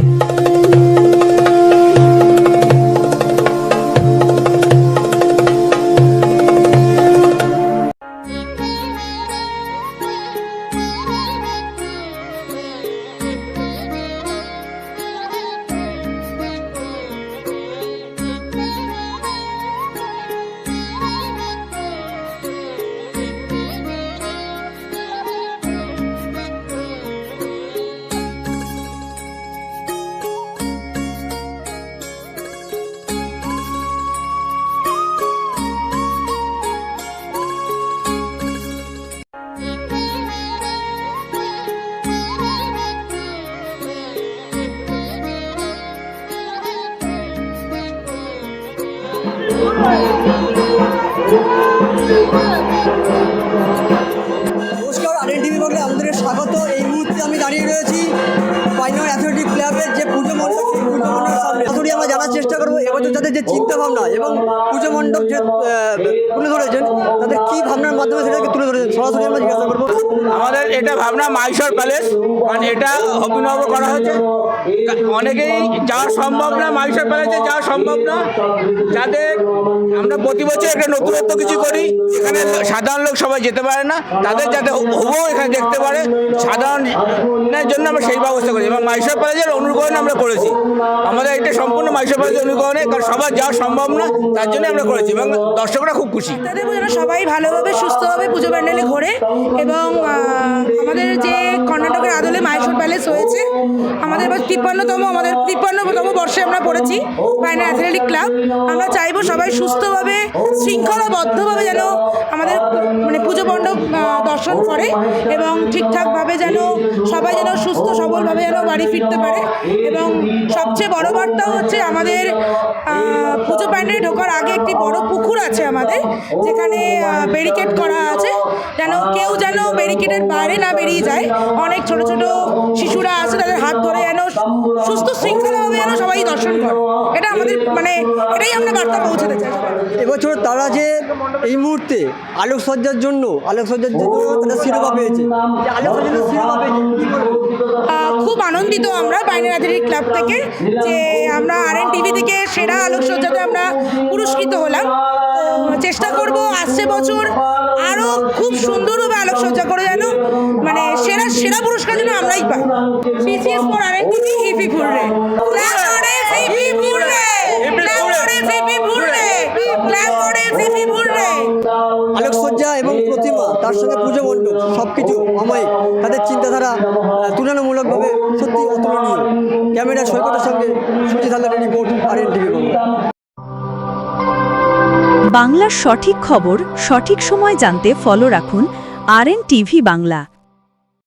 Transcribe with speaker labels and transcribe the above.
Speaker 1: Thank you. নমস্কার আর TV বলে আপনাদের স্বাগত। এই মুহূর্তে আমি দাঁড়িয়ে রয়েছি যে চিন্তা ভাবনা এবং পুজো মণ্ডপ যে তুলে ধরেছেন, তাদের কী ভাবনার মাধ্যমে সেটাকে তুলে ধরেছেন? সরাসরি আমরা জিজ্ঞাসা করব।
Speaker 2: আমাদের এটা ভাবনা মাইশর প্যালেস মানে এটা অভিনব করা হয়েছে। অনেকেই যাওয়া সম্ভব না, মাইশর প্যালেসে যাওয়া সম্ভব না। যাদের আমরা প্রতি বছর একটা নতুনত্ব কিছু করি, এখানে সাধারণ লোক সবাই যেতে পারে না, তাদের যাতে হবু এখানে দেখতে পারে সাধারণের জন্য আমরা সেই ব্যবস্থা করি এবং মাইশর প্যালেসের অনুকরণে আমরা করেছি। আমাদের এটা সম্পূর্ণ মাইশর প্যালেসের অনুকরণে, কারণ সবার যাওয়া সম্ভব না, তার জন্য আমরা করেছি এবং দর্শকরা খুব খুশি।
Speaker 3: তাদের যেন সবাই ভালোভাবে, সুস্থভাবে পুজো প্যান্ডেলে ঘোরে এবং আমাদের যে কর্ণাটকের আদলে মাইসুর প্যালেস হয়েছে, আমাদের এবার তিপ্পান্নতম, আমাদের তিপ্পান্নতম বর্ষে আমরা পড়েছি, ফাইনাল অ্যাথলেটিক ক্লাব। আমরা চাইব সবাই সুস্থভাবে, শৃঙ্খলাবদ্ধভাবে যেন আমাদের মানে পুজো দর্শন করে এবং ঠিকঠাকভাবে যেন সবাই যেন সুস্থ, সবলভাবে যেন বাড়ি ফিরতে পারে। এবং সবচেয়ে বড় বার্তা হচ্ছে আমাদের পুজো প্যান্ডেলে ঢোকার আগে একটি বড় পুকুর আছে আমাদের, যেখানে ব্যারিকেড করা আছে, যেন কেউ যেন ব্যারিকেডের বাইরে না বেরিয়ে যায়। অনেক ছোট ছোট শিশুরা আছে, তাদের হাত ধরে যেন সুস্থ শৃঙ্খলাভাবে যেন সবাই দর্শন করে। এটা আমাদের মানে এটাই আমরা বার্তা পৌঁছাতে চাই।
Speaker 1: এবছর তারা যে এই মুহূর্তে আলোকসজ্জার জন্য আলোকসজ্জার জন্য
Speaker 3: খুব আনন্দিত আমরা বাইনের অ্যাথলেটিক ক্লাব থেকে যে আমরা আর টিভি থেকে সেরা আলোকসজ্জাতে আমরা পুরস্কৃত হলাম। চেষ্টা করব আসছে বছর আরও খুব সুন্দরভাবে আলোকসজ্জা করে যেন মানে সেরা সেরা পুরস্কার যেন আমরাই পাই। CCS for R N TV hippie ফুলরে হিপি
Speaker 1: প্রতিমা তার সঙ্গে পুজো মণ্ডপ সব কিছু অমায়িক তাদের চিন্তাধারা তুলনামূলকভাবে সত্যি অতুলনীয়। ক্যামেরা সৈকতের সঙ্গে সুজিত হালদারের রিপোর্ট আর এন টিভি
Speaker 4: বাংলার সঠিক খবর সঠিক সময় জানতে ফলো রাখুন আর টিভি বাংলা।